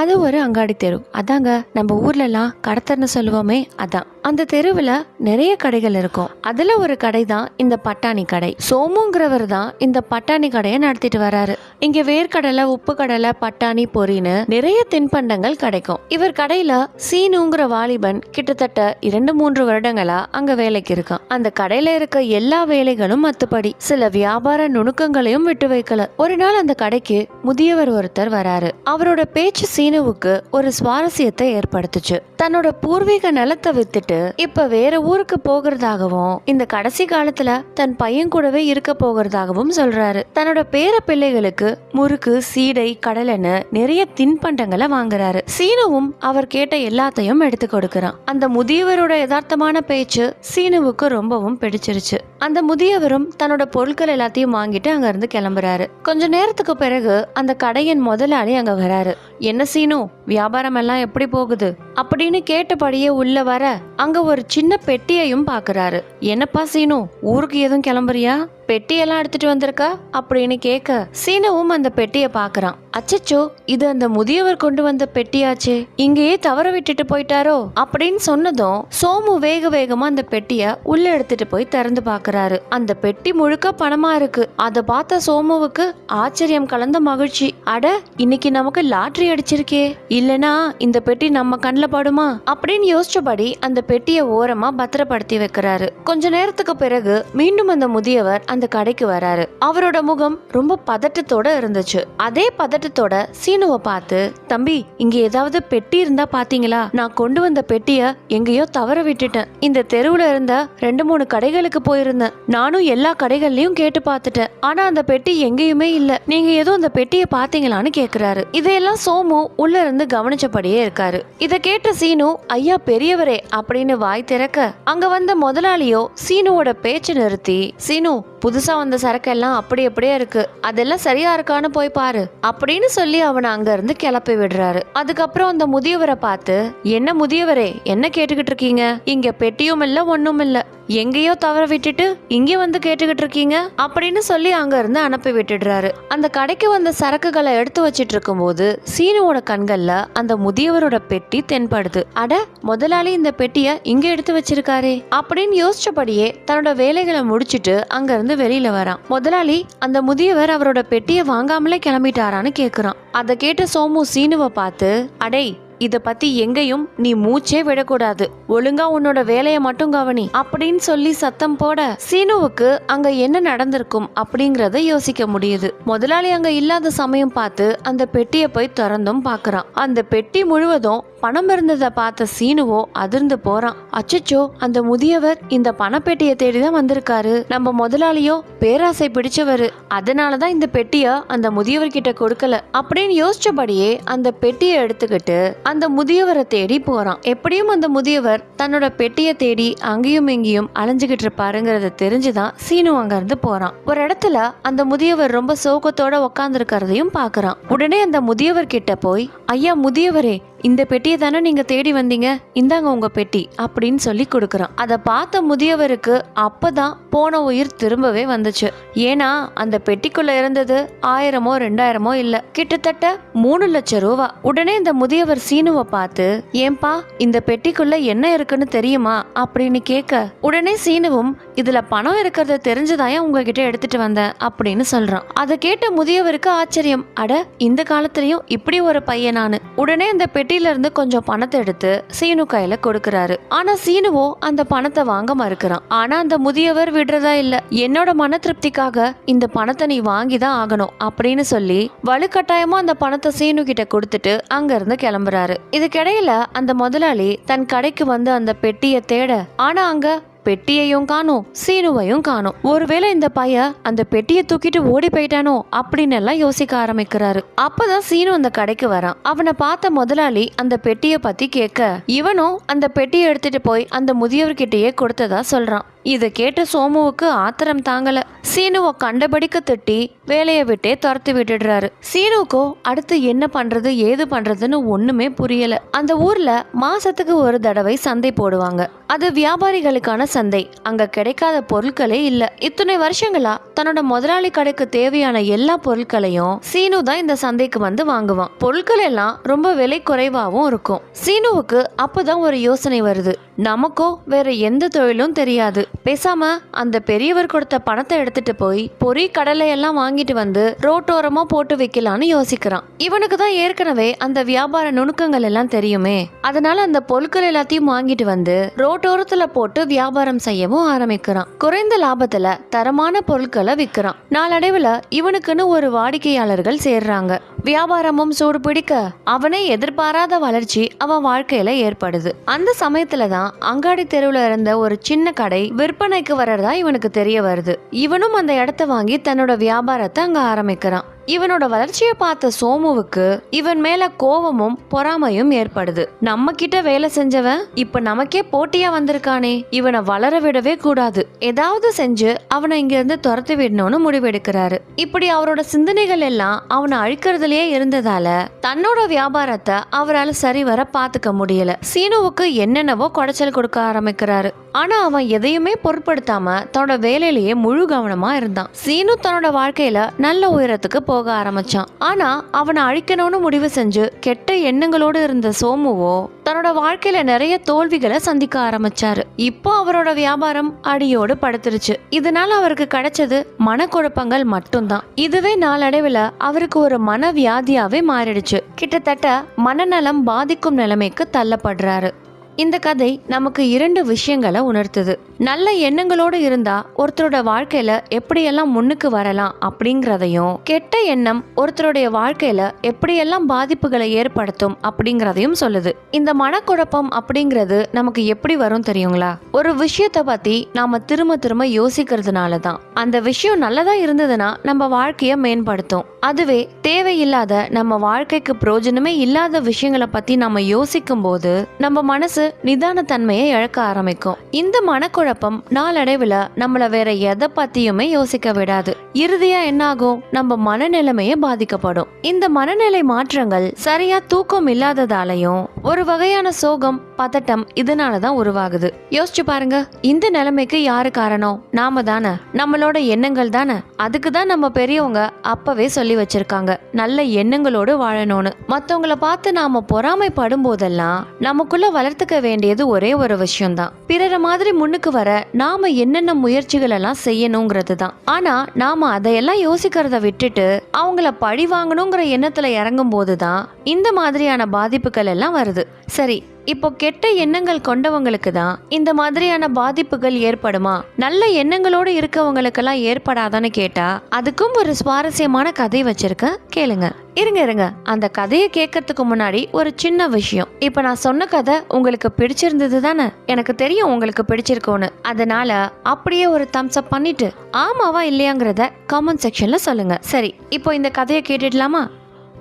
அது ஒரு அங்காடி தெரு. அதாங்க நம்ம ஊர்லலாம் கடத்தர்னு சொல்லுவோமே அதான். அந்த தெருவில் நிறைய கடைகள் இருக்கும். அதில் ஒரு கடை தான் இந்த பட்டாணி கடை. சோமுங்கிறவர் தான் இந்த பட்டாணி கடையை நடத்திட்டு வராரு. இங்க வேர்க்கடலை உப்பு கடலை பட்டாணி பொரின்னு நிறைய தின்பண்டங்கள் கிடைக்கும். இவர் கடையில சீனுங்கிற வாலிபன் கிட்டத்தட்ட இரண்டு மூன்று வருடங்களா அங்க வேலைக்கு இருக்கான். அந்த கடையில இருக்க எல்லா வேலைகளும் மத்துப்படி. சில வியாபார நுணுக்கங்களையும் விட்டு வைக்கல. ஒரு நாள் அந்த கடைக்கு முதியவர் ஒருத்தர் வராரு. அவரோட பேச்சு சீனுவுக்கு ஒரு சுவாரஸ்யத்தை ஏற்படுத்துச்சு. தன்னோட பூர்வீக நிலத்தை வித்துட்டு இப்ப வேற ஊருக்கு போகிறதாகவும் இந்த கடைசி காலத்துல தன் பையன் கூடவே இருக்க போகிறதாகவும் சொல்றாரு. தன்னோட பேர பிள்ளைகளுக்கு முறுக்கு சீடை கடலைன்னு நிறைய தின்பண்டங்களை வாங்குறாரு. சீனுவும் அவர் கேட்ட எல்லாத்தையும் எடுத்து கொடுக்கறான். அந்த முதியவரோட யதார்த்தமான பேச்சு சீனுவுக்கு ரொம்பவும் பிடிச்சிருச்சு. அந்த முதியவரும் தன்னோட பொருட்கள் எல்லாத்தையும் வாங்கிட்டு அங்க இருந்து கிளம்புறாரு. கொஞ்ச நேரத்துக்கு பிறகு அந்த கடையின் முதலாளி அங்க வராரு. என்ன சீனு வியாபாரம் எல்லாம் எப்படி போகுது? அப்படின்னு கேட்டபடியே உள்ள வர அங்க ஒரு சின்ன பெட்டியையும் பாக்குறாரு. என்னப்பா சீனு ஊருக்கு எதுவும் கிளம்புறியா? பெட்டியெல்லாம் எடுத்துட்டு வந்திருக்கா? அப்படின்னு கேட்க சீனவும் அந்த பெட்டியை பாக்குறான். அச்சச்சோ இது அந்த முதியவர் கொண்டு வந்த பெட்டியாச்சே. இங்கேயே தவற விட்டுட்டு போயிட்டாரோ? அப்படின்னு சொன்னதும் சோமு வேக வேகமா அந்த பெட்டிய உள்ள எடுத்துட்டு போய் திறந்து பாக்குறாரு. அந்த பெட்டி முழுக்க பணமா இருக்கு. அத பார்த்த சோமுவுக்கு ஆச்சரியம் கலந்த மகிழ்ச்சி. அட இன்னைக்கு நமக்கு லாட்ரி அடிச்சிருக்கே. இல்லனா இந்த பெட்டி நம்ம கண்ணில் படுமா? அப்படின்னு யோசிச்சபடி அந்த பெட்டியை ஓரமா பத்திரப்படுத்தி வைக்கிறாரு. கொஞ்ச நேரத்துக்கு பிறகு மீண்டும் அந்த முதியவர் அந்த கடைக்கு வராரு. அவரோட முகம் ரொம்ப பதட்டத்தோட இருந்துச்சு. அதே பதட்டத்தோட சீனுவை பார்த்து தம்பி இங்க ஏதாவது பெட்டி இருந்தா பாத்தீங்களா? நான் கொண்டு வந்த பெட்டிய எங்கேயோ தவற விட்டுட்டேன். இந்த தெருவுல இருந்த ரெண்டு மூணு கடைகளுக்கு போயிருந்தேன். நானும் எல்லா கடைகள்லயும் கேட்டு பார்த்துட்டேன். ஆனா அந்த பெட்டி எங்கேயுமே இல்ல. நீங்க ஏதோ அந்த பெட்டியை பாத்தீங்களான்னு கேக்குறாரு. இதையெல்லாம் சோமு உள்ள இருந்து கவனிச்சபடியே இருக்காரு. இதை கேட்டு சீனு ஐயா பெரியவரே அப்படின்னு வாய் திறக்க அங்க வந்த முதலாளியோ சீனுவோட பேச்சு நிறுத்தி சீனு புதுசாக வந்த சரக்கெல்லாம் அப்படி அப்படியே இருக்கு. அதெல்லாம் சரியா இருக்கான்னு போய் பாரு. அப்படின்னு சொல்லி அவனை அங்கேருந்து கிளப்பி விடுறாரு. அதுக்கப்புறம் அந்த முதியவரை பார்த்து என்ன முதியவரே என்ன கேட்டுக்கிட்டு இருக்கீங்க? இங்க பெட்டியும் இல்ல ஒன்றும் இல்ல. எங்கேயோ தவற விட்டுட்டு இங்க வந்து கேட்டுக்கிட்டு இருக்கீங்க? அப்படின்னு சொல்லி அங்க இருந்து அனுப்பி விட்டுடுறாரு. அந்த கடைக்கு வந்த சரக்குகளை எடுத்து வச்சிட்டு இருக்கும்போது சீனுவோட கண்கள்ல அந்த முதியவரோட பெட்டி தென்படுது. அட முதலாளி இந்த பெட்டிய இங்க எடுத்து வச்சிருக்காரே. அப்படின்னு யோசிச்சபடியே தன்னோட வேலைகளை முடிச்சிட்டு அங்க இருந்து வெளியில வரான். முதலாளி அந்த முதியவர் அவரோட பெட்டியை வாங்காமலே கிளம்பிட்டாரான்னு கேக்குறான். அதை கேட்ட சோமு சீனுவை பார்த்து அடேய் இதை பத்தி எங்கேயும் நீ மூச்சே விடக்கூடாது. ஒழுங்கா உன்னோட வேலையை மட்டும் கவனி. அப்படின்னு சொல்லி சத்தம் போட சீனுவுக்கு அங்க என்ன நடந்திருக்கும் அப்படிங்கறத யோசிக்க முடியுது. முதலாளி அங்க இல்லாத சமயம் பார்த்து அந்த பெட்டியை போய் திறந்தும் பாக்குறான் அந்த பெட்டி முழுவதும் பணம் இருந்ததை பார்த்த சீனுவோ அதிர்ந்து போறான். அச்சச்சோ அந்த முதியவர் இந்த பணப்பெட்டியை தேடி தான் வந்திருக்காரு. நம்ம முதலாளியோ பேராசை பிடிச்சவரு. அதனாலதான் இந்த பெட்டிய அந்த முதியவர்கிட்ட கொடுக்கல. அப்படின்னு யோசிச்சபடியே அந்த பெட்டியை எடுத்துக்கிட்டு அந்த முதியவரை தேடி போகிறான் எப்படியும் அந்த முதியவர் தன்னோட பெட்டியை தேடி அங்கேயும் இங்கேயும் அலைஞ்சுக்கிட்டு இருப்பாருங்கிறத தெரிஞ்சுதான் சீனு அங்கேருந்து போகிறான் ஒரு இடத்துல அந்த முதியவர் ரொம்ப சோகத்தோட உக்காந்துருக்கிறதையும் பார்க்குறான் உடனே அந்த முதியவர் கிட்ட போய் ஐயா முதியவரே இந்த பெட்டியை தானே நீங்கள் தேடி வந்தீங்க? இந்தாங்க உங்கள் பெட்டி அப்படின்னு சொல்லி கொடுக்குறான். அதை பார்த்த முதியவருக்கு அப்பதான் போன உயிர் திரும்பவே வந்துச்சு. ஏன்னா அந்த பெட்டிக்குள்ளே இருந்தது ஆயிரமோ ரெண்டாயிரமோ இல்லை. கிட்டத்தட்ட மூணு லட்சம் ரூபா. உடனே இந்த முதியவர் சீனுவை பார்த்து ஏன்பா இந்த பெட்டிக்குள்ள என்ன இருக்குன்னு தெரியுமா? அப்படின்னு கேட்க உடனே சீனுவும் இதுல பணம் இருக்கிறத தெரிஞ்சுதான் உங்ககிட்ட எடுத்துட்டு வந்தேன் அப்படின்னு சொல்றான். அதை கேட்ட முதியவருக்கு ஆச்சரியம். அட இந்த காலத்துலேயும் இப்படி ஒரு பையன் நானு. உடனே அந்த பெட்டி இருந்து கொஞ்சம் பணத்தை எடுத்து சீனு கையில கொடுக்கறாரு. ஆனா சீனுவோ அந்த பணத்தை வாங்க மறுக்கிறான். ஆனா அந்த முதியவர் விடுறதா இல்ல. என்னோட மன திருப்திக்காக இந்த பணத்தை நீ வாங்கி தான் ஆகணும் அப்படின்னு சொல்லி வலுக்கட்டாயமா அந்த பணத்தை சீனு கிட்ட கொடுத்துட்டு அங்க இருந்து கிளம்புறாரு. இதுக்கிடையில அந்த முதலாளி தன் கடைக்கு வந்து அந்த பெட்டியை தேட ஆனா அங்க பெட்டியையும் காணும் சீனுவையும் காணும். ஒருவேளை இந்த பையன் அந்த பெட்டியை தூக்கிட்டு ஓடி போயிட்டானோ அப்படின்னு எல்லாம் யோசிக்க ஆரம்பிக்கிறாரு. அப்பதான் சீனு அந்த கடைக்கு வரான். அவனை பார்த்த முதலாளி அந்த பெட்டியை பத்தி கேட்க இவனும் அந்த பெட்டியை எடுத்துட்டு போய் அந்த முதியவர்கிட்டயே கொடுத்ததா? சொல்றான். இதை கேட்ட சோமுவுக்கு ஆத்திரம் தாங்கல. சீனுவை கண்டபடிக்கு திட்டி வேலையை விட்டே துரத்து விட்டுடுறாரு. சீனுக்கோ அடுத்து என்ன பண்றது ஏது பண்றதுன்னு ஒண்ணுமே புரியல. அந்த ஊர்ல மாசத்துக்கு ஒரு தடவை சந்தை போடுவாங்க. அது வியாபாரிகளுக்கான சந்தை. அங்க கிடைக்காத பொருட்களே இல்ல. இத்தனை வருஷங்களா தன்னோட முதலாளி கடைக்கு தேவையான எல்லா பொருட்களையும் சீனு தான் இந்த சந்தைக்கு வந்து வாங்குவான். பொருட்கள் எல்லாம் ரொம்ப விலை குறைவாகவும் இருக்கும். சீனுவுக்கு அப்பதான் ஒரு யோசனை வருது. நமக்கோ வேற எந்த தொழிலும் தெரியாது. பேசாமல் அந்த பெரியவர் கொடுத்த பணத்தை எடுத்துட்டு போய் பொறி கடலையெல்லாம் வாங்கிட்டு வந்து ரோட்டோரமாக போட்டு வைக்கலான்னு யோசிக்கிறான். இவனுக்கு தான் ஏற்கனவே அந்த வியாபார நுணுக்கங்கள் எல்லாம் தெரியுமே. அதனால அந்த பொருட்கள் எல்லாத்தையும் வாங்கிட்டு வந்து ரோட்டோரத்தில் போட்டு வியாபாரம் செய்யவும் ஆரம்பிக்கிறான். குறைந்த லாபத்தில் தரமான பொருட்களை விற்கிறான். நாளடைவில் இவனுக்குன்னு ஒரு வாடிக்கையாளர்கள் சேர்றாங்க. வியாபாரமும் சூடு பிடிக்க அவனே எதிர்பாராத வளர்ச்சி அவன் வாழ்க்கையில ஏற்படுது. அந்த சமயத்துல தான் அங்காடி தெருவில் இருந்த ஒரு சின்ன கடை விற்பனைக்கு வர்றதா இவனுக்கு தெரிய வருது. இவனும் அந்த இடத்த வாங்கி தன்னோட வியாபாரத்தை அங்கே ஆரம்பிக்கிறான். இவனோட வளர்ச்சியை பார்த்த சோமுவுக்கு இவன் மேல கோவமும் பொறாமையும் ஏற்படுது. நம்ம கிட்ட வேலை செஞ்சவன் இப்ப நமக்கே போட்டியா வந்திருக்கானே. இவனை வளர விடவே கூடாது. ஏதாவது செஞ்சு அவனை இங்க இருந்து துரத்தி விடணும்னு முடிவெடுக்கிறாரு. இப்படி அவரோட சிந்தனைகள் எல்லாம் அவனை அழிக்கிறதுலயே இருந்ததால தன்னோட வியாபாரத்தை அவரால் சரிவர பாத்துக்க முடியல. சீனுவுக்கு என்னென்னவோ குடைச்சல் கொடுக்க ஆரம்பிக்கிறாரு. ஆனா அவன் எதையுமே பொருட்படுத்தாம தன்னோட வேலையிலேயே முழு கவனமா இருந்தான். சீனு தன்னோட வாழ்க்கையில நல்ல உயரத்துக்கு போ போக ஆரம்பிச்சான். ஆனா அவனை அழிக்கணும்னு முடிவு செஞ்சு கெட்ட எண்ணங்களோடு இருந்த சோமுவோ தன்னோட வாழ்க்கையில நிறைய தோல்விகளை சந்திக்க ஆரம்பிச்சாரு. இப்போ அவரோட வியாபாரம் அடியோடு படுத்துருச்சு. இதனால அவருக்கு கிடைச்சது மனக்குழப்பங்கள் மட்டும்தான். இதுவே நாளடைவில் அவருக்கு ஒரு மனவியாதியாவே மாறிடுச்சு. கிட்டத்தட்ட மனநலம் பாதிக்கும் நிலைமைக்கு தள்ளப்படுறாரு. இந்த கதை நமக்கு இரண்டு விஷயங்களை உணர்த்துது. நல்ல எண்ணங்களோடு இருந்தா ஒருத்தரோட வாழ்க்கையில எப்படியெல்லாம் முன்னுக்கு வரலாம் அப்படிங்கிறதையும் கெட்ட எண்ணம் ஒருத்தருடைய வாழ்க்கையில எப்படியெல்லாம் பாதிப்புகளை ஏற்படுத்தும் அப்படிங்கிறதையும் சொல்லுது. இந்த மனக்குழப்பம் அப்படிங்கிறது நமக்கு எப்படி வரும் தெரியுங்களா? ஒரு விஷயத்தை பத்தி நாம திரும்ப திரும்ப யோசிக்கிறதுனால தான். அந்த விஷயம் நல்லதா இருந்ததுன்னா நம்ம வாழ்க்கையை மேம்படுத்தும். அதுவே தேவையில்லாத நம்ம வாழ்க்கைக்கு பிரயோஜனமே இல்லாத விஷயங்களை பத்தி நம்ம யோசிக்கும் போது நம்ம மனசு நிதானத்தன்மையை இழக்க ஆரம்பிக்கும். இந்த மனக்குழப்பம் நாளடைவில் நம்மளை வேற எதை பத்தியுமே யோசிக்க விடாது. இறுதியா என்னாகும்? நம்ம மனநிலைமையே பாதிக்கப்படும். இந்த மனநிலை மாற்றங்கள் சரியா தூக்கம் இல்லாததாலையும் ஒரு வகையான சோகம் பதட்டம் இதனால தான் உருவாகுது. யோசிச்சு பாருங்க இந்த நிலைமைக்கு யாரு காரணம்? நாம தானே. நம்மளோட எண்ணங்கள் தானே. அதுக்கு தான் நம்ம பெரியவங்க அப்பவே சொல்லி வச்சிருக்காங்க. நல்ல எண்ணங்களோடு வாழணும்னு. மத்தவங்கள பார்த்து நாம பொறாமைப்படும் போதெல்லாம் நமக்குள்ள வளர்த்துக்க வேண்டியது ஒரே ஒரு விஷயம்தான். பிறரை மாதிரி முன்னுக்கு வர நாம என்னென்ன முயற்சிகள் எல்லாம் செய்யணுங்கிறது தான் ஆனா நாம அதையெல்லாம் யோசிக்கிறத விட்டுட்டு அவங்கள பழி வாங்கணுங்கிற எண்ணத்துல இறங்கும் போதுதான் இந்த மாதிரியான பாதிப்புகள் எல்லாம் வருது. சரி இப்போ கெட்ட எண்ணங்கள் கொண்டவங்களுக்கு தான் இந்த மாதிரியான பாதிப்புகள் ஏற்படுமா? நல்ல எண்ணங்களோடு இருக்கவங்களுக்கெல்லாம் ஏற்படாதான்னு கேட்டா அதுக்கும் ஒரு சுவாரஸ்யமான கதை வச்சிருக்கேன். கேளுங்க. இருங்க இருங்க. அந்த கதையை கேட்கறதுக்கு முன்னாடி ஒரு சின்ன விஷயம். இப்போ நான் சொன்ன கதை உங்களுக்கு பிடிச்சிருந்தது தானே? எனக்கு தெரியும் உங்களுக்கு பிடிச்சிருக்கோன்னு அதனால அப்படியே ஒரு தம்ஸ் அப் பண்ணிட்டு ஆமாவா இல்லையாங்கிறத கமெண்ட் செக்ஷன்ல சொல்லுங்க. சரி இப்போ இந்த கதையை கேட்டுடலாமா?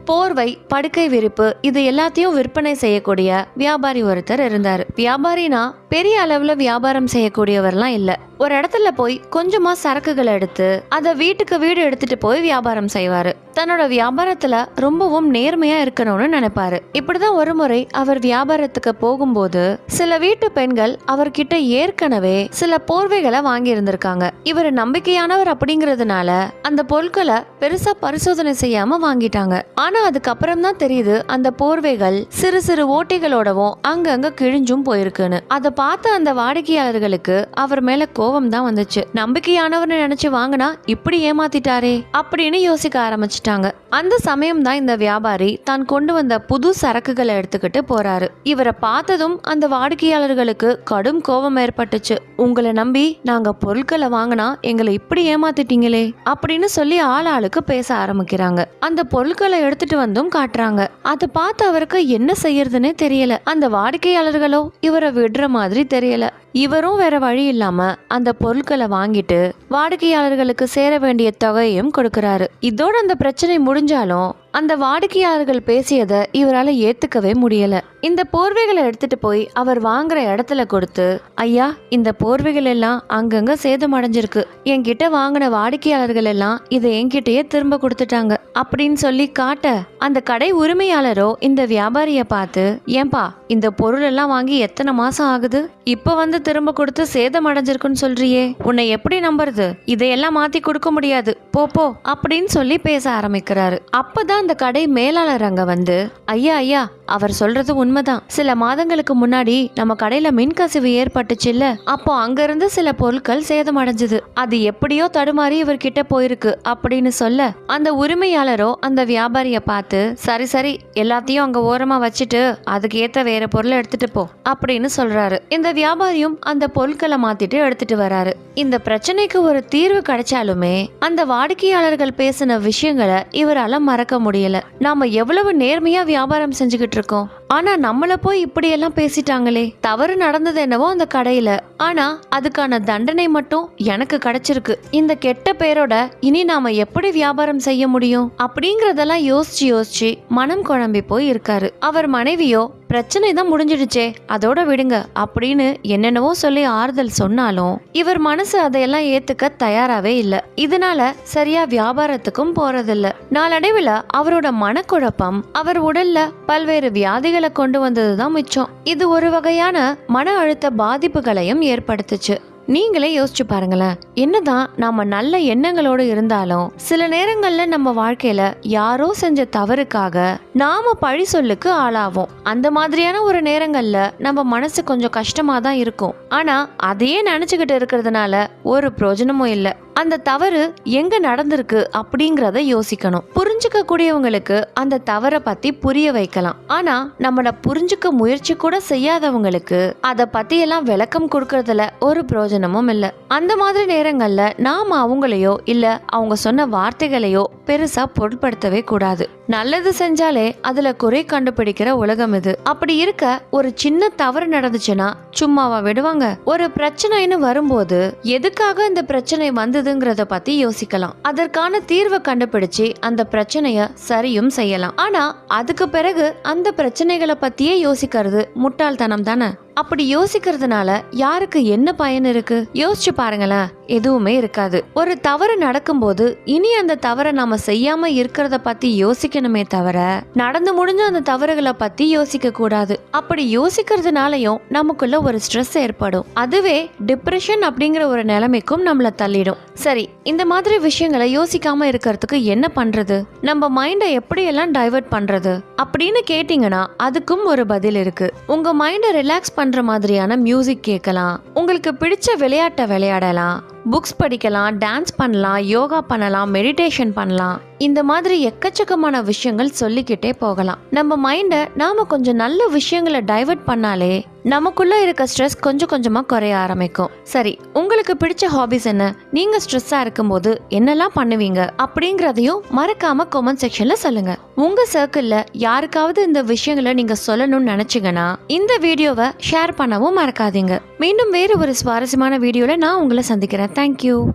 போர்வை படுக்கை விரிப்பு இது எல்லாத்தையும் விற்பனை செய்யக்கூடிய வியாபாரி ஒருத்தர் இருந்தார். வியாபாரினா பெரிய அளவுல வியாபாரம் செய்யக்கூடியவர்லாம் இல்லை. ஒரு இடத்துல போய் கொஞ்சமா சரக்குகளை எடுத்து அதை வீட்டுக்கு வீடு எடுத்துட்டு போய் வியாபாரம் செய்வாரு. தன்னோட வியாபாரத்துல ரொம்பவும் நேர்மையா இருக்கணும்னு நினைப்பாரு. இப்படிதான் ஒரு முறை அவர் வியாபாரத்துக்கு போகும்போது சில வீட்டு பெண்கள் அவர்கிட்ட ஏற்கனவே சில போர்வைகளை வாங்கி இருந்திருக்காங்க இவர் நம்பிக்கையானவர் அப்படிங்கறதுனால அந்த பொருட்களை பெருசா பரிசோதனை செய்யாம வாங்கிட்டாங்க. ஆனா அதுக்கப்புறம் தான் தெரியுது அந்த போர்வைகள் சிறு சிறு ஓட்டைகளோடவும் அங்கங்க கிழிஞ்சும் போயிருக்குன்னு. அதை பார்த்த அந்த வாடிக்கையாளர்களுக்கு அவர் மேல கோபம் தான் வந்துச்சு. நம்பிக்கையானவர்னு நினைச்சு வாங்கினா இப்படி ஏமாத்திட்டாரே அப்படின்னு யோசிக்க ஆரம்பிச்சிட்டாங்க. அந்த சமயம் தான் இந்த வியாபாரி தான் கொண்டு வந்த புது சரக்குகளை எடுத்துக்கிட்டு போறாரு. இவரை பார்த்ததும் அந்த வாடிக்கையாளர்களுக்கு கடும் கோபம் ஏற்பட்டுச்சு. உங்களை நம்பி நாங்க பொருட்களை வாங்கினா எங்களை இப்படி ஏமாத்திட்டீங்களே அப்படின்னு சொல்லி ஆள் ஆளுக்கு பேச ஆரம்பிக்கிறாங்க. அந்த பொருட்களை எடுத்துட்டு வந்தும் காட்டுறாங்க. அதை பார்த்து அவருக்கு என்ன செய்யறதுன்னு தெரியல. அந்த வாடிக்கையாளர்களோ இவரை விடுற மாதிரி தெரியல. இவரும் வேற வழி இல்லாம அந்த பொருட்களை வாங்கிட்டு வாடிக்கையாளர்களுக்கு சேர வேண்டிய தொகையும் கொடுக்குறாரு. இதோட அந்த பிரச்சனை முடிஞ்சாலும் அந்த வாடிக்கையாளர்கள் பேசியதை இவரால் ஏத்துக்கவே முடியல. இந்த போர்வைகளை எடுத்துட்டு போய் அவர் வாங்குற இடத்துல கொடுத்து ஐயா இந்த போர்வைகள் எல்லாம் அங்கங்க சேதம் அடைஞ்சிருக்கு என்கிட்ட வாங்கின வாடிக்கையாளர்கள் எல்லாம் இதை என்கிட்டயே திரும்ப கொடுத்துட்டாங்க. அப்படின்னு சொல்லி காட்ட அந்த கடை உரிமையாளரோ இந்த வியாபாரியை பார்த்து ஏன்பா இந்த பொருள் எல்லாம் வாங்கி எத்தனை மாசம் ஆகுது? இப்ப வந்து திரும்ப கொடுத்து சேதம் அடைஞ்சிருக்குன்னு சொல்றியே. உன்னை எப்படி நம்புறது? இதையெல்லாம் மாத்தி கொடுக்க முடியாது. போ போ அப்படின்னு சொல்லி பேச ஆரம்பிக்கிறாரு. அப்பதான் அந்த கடை மேலாளர் அங்கே வந்து ஐயா ஐயா அவர் சொல்றது உண்மைதான். சில மாதங்களுக்கு முன்னாடி நம்ம கடையில மின்கசிவு ஏற்பட்டுச்சுல்ல அப்போ அங்கிருந்து சில பொருட்கள் சேதம் அடைஞ்சது அது எப்படியோ தடுமாறி இவர்கிட்ட போயிருக்கு அப்படின்னு சொல்ல அந்த உரிமையாளரோ அந்த வியாபாரிய பார்த்து சரி சரி எல்லாத்தையும் அங்க ஓரமா வச்சுட்டு அதுக்கு ஏத்த வேற பொருளை எடுத்துட்டு போ அப்படின்னு சொல்றாரு. இந்த வியாபாரியும் அந்த பொருட்களை மாத்திட்டு எடுத்துட்டு வராரு. இந்த பிரச்சனைக்கு ஒரு தீர்வு கிடைச்சாலுமே அந்த வாடிக்கையாளர்கள் பேசின விஷயங்களை இவரால மறக்க முடியல. நாம எவ்வளவு நேர்மையா வியாபாரம் செஞ்சுக்கிட்டு இருக்கோம் ஆனா நம்மள போய் இப்படி எல்லாம் பேசிட்டாங்களே. தவறு நடந்தது என்னவோ அந்த கடையில. ஆனா அதுக்கான தண்டனை மட்டும் எனக்கு கிடைச்சிருக்கு. இந்த கெட்ட பேரோட இனி நாம எப்படி வியாபாரம் செய்ய முடியும்? அப்படிங்கறதெல்லாம் யோசிச்சு யோசிச்சு மனம் குழம்பி போய் இருக்காரு. அவர் மனைவியோ பிரச்சனை தான் முடிஞ்சிடுச்சே அதோட விடுங்க அப்படின்னு என்னென்னவோ சொல்லி ஆறுதல் சொன்னாலும் இவர் மனசு அதையெல்லாம் ஏத்துக்க தயாராகவே இல்லை. இதனால சரியா வியாபாரத்துக்கும் போறதில்ல. நாளடைவுல அவரோட மனக்குழப்பம் அவர் உடல்ல பல்வேறு வியாதிகளை கொண்டு வந்ததுதான் மிச்சம். இது ஒரு வகையான மன அழுத்த பாதிப்புகளையும் ஏற்படுத்துச்சு. நீங்களே யோசிச்சு பாருங்களேன். என்னதான் நாம நல்ல எண்ணங்களோடு இருந்தாலும் சில நேரங்கள்ல நம்ம வாழ்க்கையில யாரோ செஞ்ச தவறுக்காக நாம பழி சொல்லுக்கு ஆளாவோம். அந்த மாதிரியான ஒரு நேரங்கள்ல நம்ம மனசு கொஞ்சம் கஷ்டமா தான் இருக்கும். ஆனா அதையே நினைச்சுக்கிட்டு இருக்கிறதுனால ஒரு பிரயோஜனமும் இல்லை. அந்த தவறு எங்க நடந்திருக்கு அப்படிங்கறத யோசிக்கணும். புரிஞ்சுக்க கூடியவங்களுக்கு அந்த தவறை பத்தி புரிய வைக்கலாம். ஆனா நம்மள புரிஞ்சுக்க முயற்சி கூட செய்யாதவங்களுக்கு அத பத்தி எல்லாம் விளக்கம் கொடுக்கறதுல ஒரு பிரயோஜனமும் இல்ல. அந்த மாதிரி நேரங்கள்ல நாம அவங்களையோ இல்ல அவங்க சொன்ன வார்த்தைகளையோ பெருசா பொருட்படுத்தவே கூடாது. நல்லது செஞ்சாலே அதுல குறை கண்டுபிடிக்கிற உலகம் இது. அப்படி இருக்க ஒரு சின்ன தவறு நடந்துச்சுன்னா சும்மாவா விடுவாங்க. ஒரு பிரச்சனைன்னு வரும்போது எதுக்காக இந்த பிரச்சனை வந்ததுங்கிறத பத்தி யோசிக்கலாம். அதற்கான தீர்வை கண்டுபிடிச்சு அந்த பிரச்சனைய சரியும் செய்யலாம். ஆனா அதுக்கு பிறகு அந்த பிரச்சனைகளை பத்தியே யோசிக்கிறது முட்டாள்தனம் தானே அப்படி யோசிக்கிறதுனால யாருக்கு என்ன பயன் இருக்கு? யோசிச்சு பாருங்களேன். எதுவுமே இருக்காது. ஒரு தவறு நடக்கும்போது இனி அந்த தவறை நாம செய்யாம இருக்கிறத பத்தி யோசிக்கணுமே தவிர நடந்து முடிஞ்ச அந்த தவறுகளை பத்தி யோசிக்க கூடாது. அப்படி யோசிக்கிறதுனாலயும் நமக்குள்ள ஒரு ஸ்ட்ரெஸ் ஏற்படும். அதுவே டிப்ரெஷன் அப்படிங்கிற ஒரு நிலைமைக்கும் நம்மள தள்ளிடும். சரி இந்த மாதிரி விஷயங்களை யோசிக்காம இருக்கிறதுக்கு என்ன பண்றது? நம்ம மைண்டை எப்படியெல்லாம் டைவர்ட் பண்றது? அப்படின்னு கேட்டிங்கன்னா அதுக்கும் ஒரு பதில் இருக்கு. உங்க மைண்டை ரிலாக்ஸ் பண்ணுற மாதிரியான மியூசிக் கேட்கலாம் உங்களுக்கு பிடிச்ச விளையாட்டை விளையாடலாம். புக்ஸ் படிக்கலாம் டான்ஸ் பண்ணலாம் யோகா பண்ணலாம் மெடிடேஷன் பண்ணலாம். இந்த மாதிரி எக்கச்சக்கமான விஷயங்கள் சொல்லிக்கிட்டே போகலாம். நம்ம மைண்டை நாம கொஞ்சம் நல்ல விஷயங்களை டைவர்ட் பண்ணாலே நமக்குள்ள இருக்க ஸ்ட்ரெஸ் கொஞ்சம் கொஞ்சமா குறைய ஆரம்பிக்கும். சரி உங்களுக்கு பிடிச்ச ஹாபிஸ் என்ன? நீங்க ஸ்ட்ரெஸ்ஸா இருக்கும்போது என்னெல்லாம் பண்ணுவீங்க அப்படிங்கறதையும் மறக்காம கமெண்ட் செக்ஷன்ல சொல்லுங்க. உங்க சர்க்கிள்ல யாருக்காவது இந்த விஷயங்களை நீங்க சொல்லணும்னு நினைச்சீங்கன்னா இந்த வீடியோவை ஷேர் பண்ணவும் மறக்காதீங்க. மீண்டும் வேறு ஒரு சுவாரஸ்யமான வீடியோல நான் உங்களை சந்திக்கிறேன். Thank you.